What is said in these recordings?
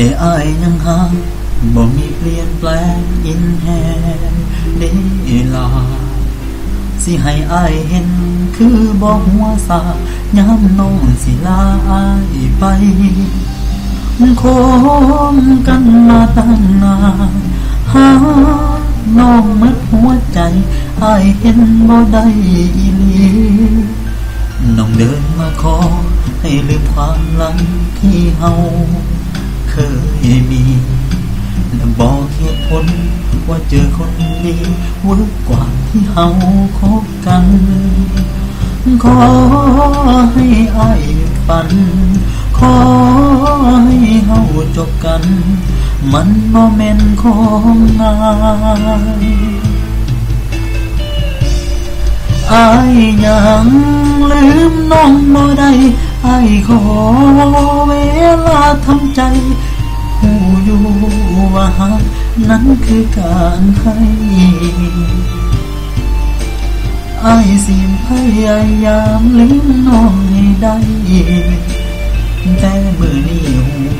ใจอายยังหาบ่มีเปลี่ยนแปลงอินแฮเดลา สิให้อายเห็นคือบ่หัวสายามน้องสิลาอายไปคมกันมาตั้งนานหาน้องมัดหัวใจอายเห็นบ่ได้อีหลีน้องเดินมาขอให้ลืมความหลังที่เฮา ยมีและบอกเหตุผลว่าเจอคนดีเวิร์กกว่าที่เฮาคบกัน ขอให้อายฝัน ขอให้เฮาจบกัน มันบ่แม่นของงายอายยังลืมน้องบ่ได้อายขอเวลาทำใจ ว่าหักนั้นคือการให้อายสิพยายามลืมน้องให้ได้แต่เมื่อนี้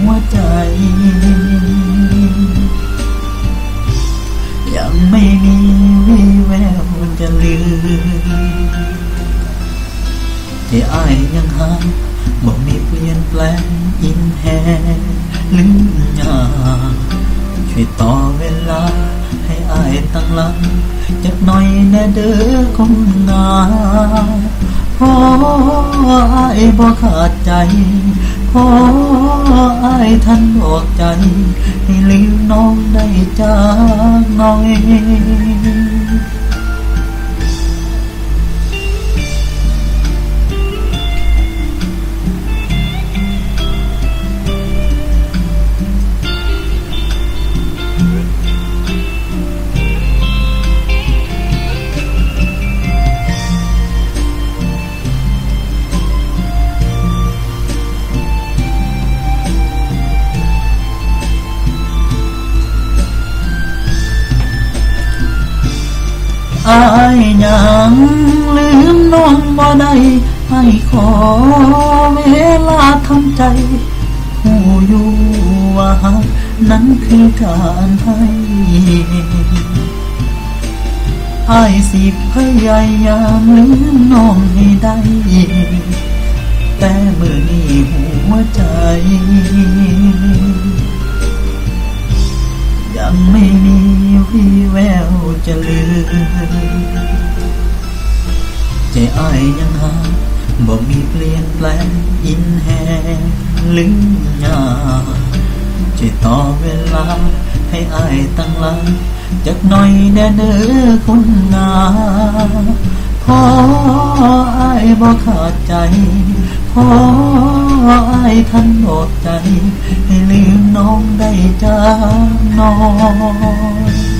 หัวใจ ยังไม่มีวี่แววจะลืมที่อายยังหาบ่มีเปลี่ยนแปลงอินแฮลืมยา ช่ต่อเวลา ให้อายตั้งหลังจักหน่อยแน่เด้อคนงามพออายบ่ขาดใจพออายท่านบอกใจ ให้ลืมน้องได้จากหน่อย ได้ให้ขอเวลาทำใจหูอยู่ว่านั้นคือการให้อายสิพยายามลืมน้องให้ได้ แต่เมื่อนี้หัวใจ ยังไม่มีวี่แววจะลืม ใจอ้ายยังหาบ่มีเปลี่ยนแปลงอินแฮลืมยาใจต่อเวลา ให้อ้ายตั้งหลังจักหน่อยแน่เด้อคนงาพออายบ่ขาดใจพออายท่านบอกใจ ให้ลืมน้องได้จ้าน้อยให้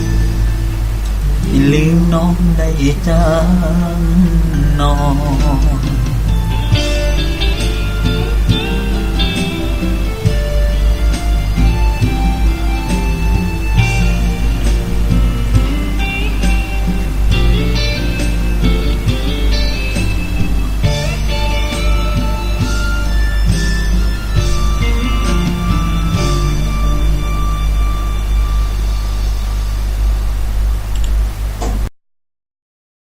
ลืมน้องได้จังนอน